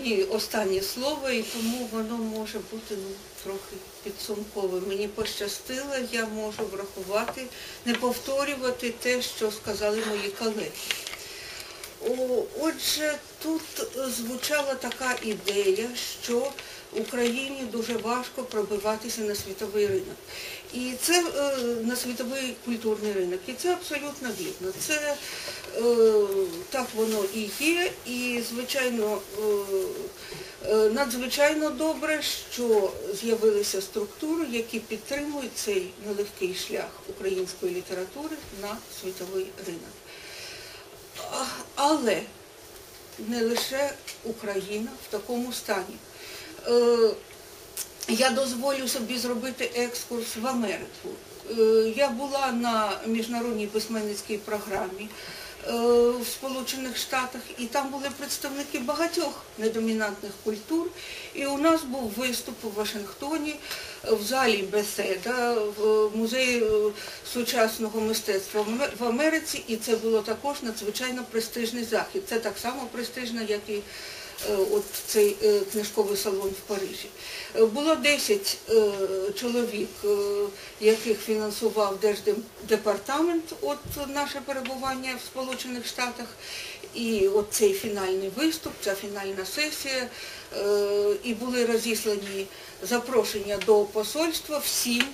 мені останнє слово, і тому воно може бути ну, трохи підсумкове. Мені пощастило, я можу врахувати, не повторювати те, що сказали мої колеги. Отже, тут звучала така ідея, що Україні дуже важко пробиватися на світовий ринок. І це е, на світовий культурний ринок. І це абсолютно вірно. Це е, так воно і є. І, звичайно, е, надзвичайно добре, що з'явилися структури, які підтримують цей нелегкий шлях української літератури на світовий ринок. Але не лише Україна в такому стані. Е, Я дозволю собі зробити екскурс в Америку. Е, Я була на міжнародній письменницькій програмі в Сполучених Штатах, і там були представники багатьох недомінантних культур. І у нас був виступ у Вашингтоні е, в залі Беседа в музеї е, сучасного мистецтва в Америці, і це було також надзвичайно престижний захід. Це так само престижно, як і е, от цей е, книжковий салон в Парижі. Е, Було 10 е, чоловік, е, яких фінансував Держдепартамент, от наше перебування в Сполучених Штатах. І от цей фінальний виступ, ця фінальна сесія, е, і були розіслані запрошення до посольства всім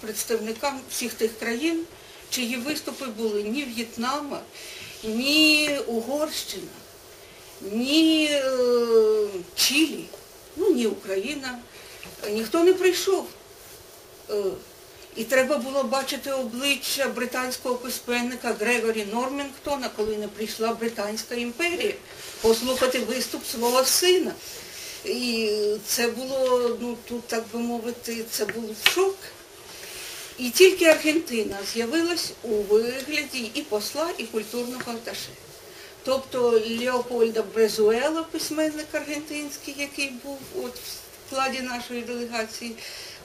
представникам всіх тих країн, чиї виступи були ні В'єтнама, ні Угорщина, ні е, Чилі, ну ні Україна. Ніхто не прийшов. Е, І треба було бачити обличчя британського письменника Грегорі Нормінгтона, коли не прийшла Британська імперія, послухати виступ свого сина. І це було, ну тут, так би мовити, це був шок. І тільки Аргентина з'явилась у вигляді і посла, і культурного аташе. Тобто Леопольда Брезуела, письменник аргентинський, який був от в складі нашої делегації,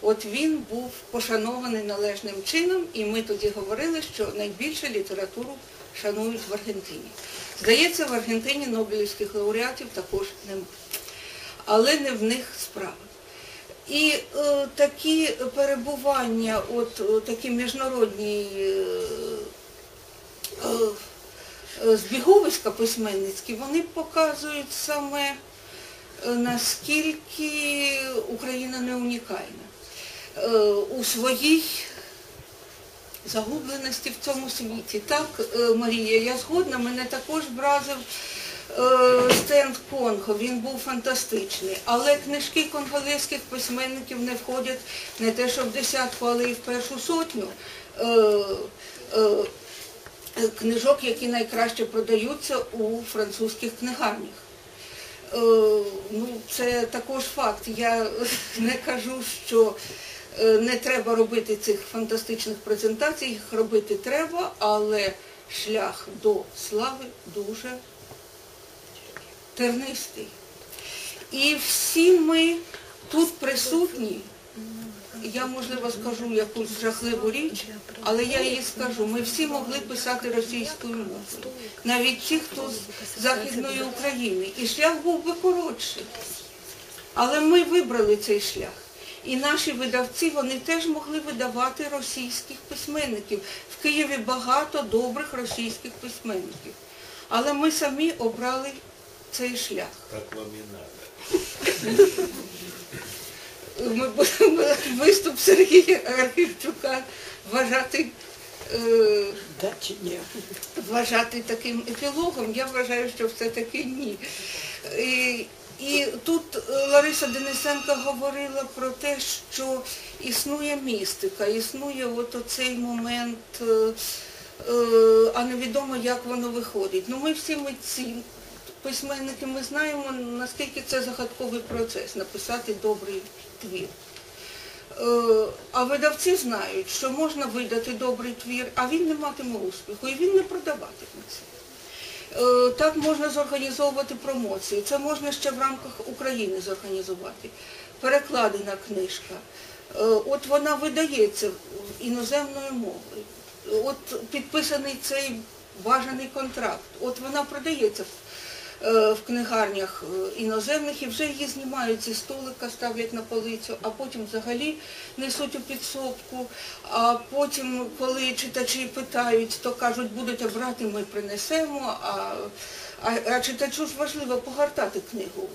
от він був пошанований належним чином, і ми тоді говорили, що найбільше літературу шанують в Аргентині. Здається, в Аргентині Нобелівських лауреатів також немає. Але не в них справа. І е, такі перебування, от е, такі міжнародні е, е, збіговиська письменницькі, вони показують саме, е, наскільки Україна не унікальна. Е, у своїй загубленості в цьому світі. Так, е, Марія, я згодна, мене також вразив е, стенд Конго, він був фантастичний. Але книжки конголезьких письменників не входять не те, що в десятку, але і в першу сотню. Е, Книжок, які найкраще продаються у французьких книгарнях. Е, Ну, це також факт. Я не кажу, що е, не треба робити цих фантастичних презентацій, їх робити треба, але шлях до слави дуже тернистий. І всі ми тут присутні, я, можливо, скажу якусь жахливу річ, але я її скажу. Ми всі могли писати російською мовою, навіть ті, хто з Західної України. І шлях був би коротший. Але ми вибрали цей шлях. І наші видавці вони теж могли видавати російських письменників. В Києві багато добрих російських письменників. Але ми самі обрали цей шлях. Так вам і надо. Ми будемо виступ Сергія Архівчука вважати, е, Да чи ні? вважати таким епілогом. Я вважаю, що все-таки ні. І, і тут Лариса Денисенко говорила про те, що існує містика, існує от оцей момент, е, е, а невідомо, як воно виходить. Ну ми всі митці, письменники, ми знаємо, наскільки це загадковий процес написати добрий твір. Е, А видавці знають, що можна видати добрий твір, а він не матиме успіху, і він не продаватиметься. Е, Так можна зорганізовувати промоцію. Це можна ще в рамках України зорганізувати. Перекладена книжка. Е, От вона видається іноземною мовою. От підписаний цей бажаний контракт. От вона продається в книгарнях е, іноземних і вже її знімають зі столика, ставлять на полицю, а потім взагалі несуть у підсобку. А потім, коли читачі питають, то кажуть, будете брати, ми принесемо. А, а, а читачу ж важливо погортати книгу.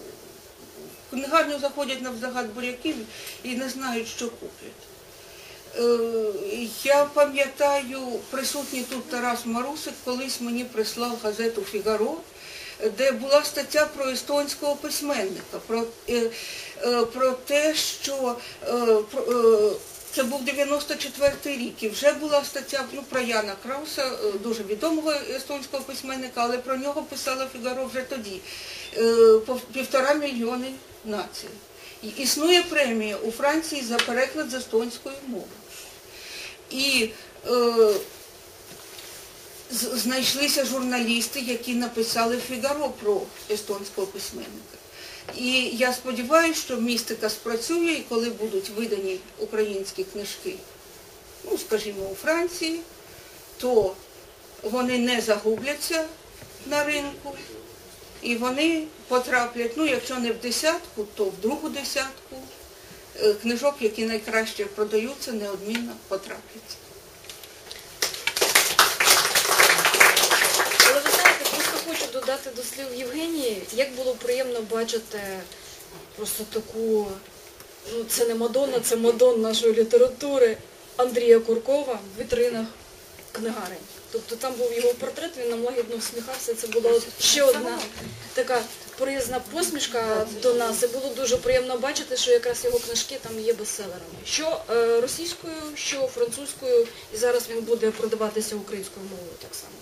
В книгарню заходять на навздогад буряків і не знають, що куплять. Е, Я пам'ятаю, присутній тут Тарас Марусик колись мені прислав газету Фігаро, де була стаття про естонського письменника, про, е, е, про те, що е, про, це був 94-й рік, і вже була стаття ну, про Яна Крауса, дуже відомого естонського письменника, але про нього писала Фігаро вже тоді. Півтора мільйони націй. Існує премія у Франції за переклад з естонської мови. І е, знайшлися журналісти, які написали Фігаро про естонського письменника. І я сподіваюся, що містика спрацює, і коли будуть видані українські книжки, ну, скажімо, у Франції, то вони не загубляться на ринку, і вони потраплять, ну, якщо не в десятку, то в другу десятку е, книжок, які найкраще продаються, неодмінно потрапляться. Але ви знаєте, просто хочу додати до слів Євгенії, як було приємно бачити просто таку, ну це не Мадонна, це Мадон нашої літератури Андрія Куркова в вітринах книгарень. Тобто там був його портрет, він нам лагідно всміхався. Це була ще одна така приязна посмішка до нас. І було дуже приємно бачити, що якраз його книжки там є бестселерами. Що е, російською, що французькою, і зараз він буде продаватися українською мовою так само.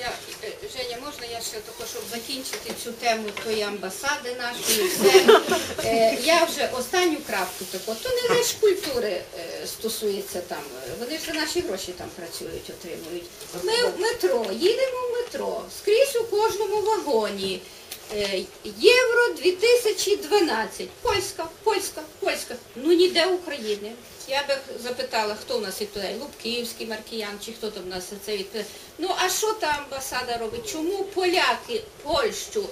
Я, е, Женя, можна я ще тако, щоб закінчити цю тему тої амбасади нашої, все. Е, я вже останню крапку таку, то не лише культури е, стосується там, вони ж за наші гроші там працюють, отримують. Ми в метро, їдемо в метро, скрізь у кожному вагоні. Е, Євро 2012. Польська, польська, польська. Ну ніде України. Я би запитала, хто у нас відповідає, Лубківський, Маркіян, чи хто там у нас це відповідає. Ну а що та амбасада робить? Чому поляки Польщу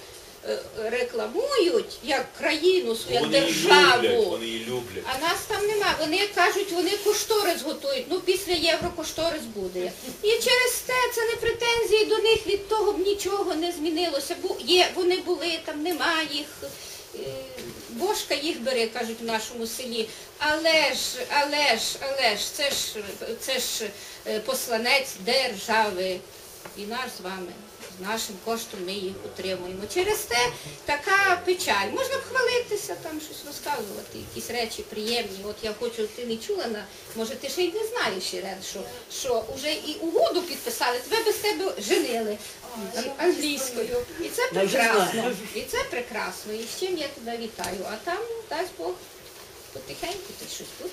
рекламують як країну, свою, як Вони її державу? люблять, вони її люблять. А нас там нема. Вони кажуть, вони кошторис готують. Ну після євро кошторис буде. І через те це не претензії до них від того б нічого не змінилося. Бо є, вони були там, нема їх. е, Бошка їх бере, кажуть в нашому селі. Але ж, але ж, але ж, це ж це ж е, посланець держави. І наш з вами. З нашим коштом ми їх утримуємо. Через те така печаль. Можна б хвалитися, там щось розказувати, якісь речі приємні. От я хочу, ти не чула на, може ти ще й не знаєш, Ірен, що, що вже і угоду підписали, тебе без тебе женили англійською. І це прекрасно. І це прекрасно. І з чим я тебе вітаю. А там, дасть Бог, потихеньку ти щось тут.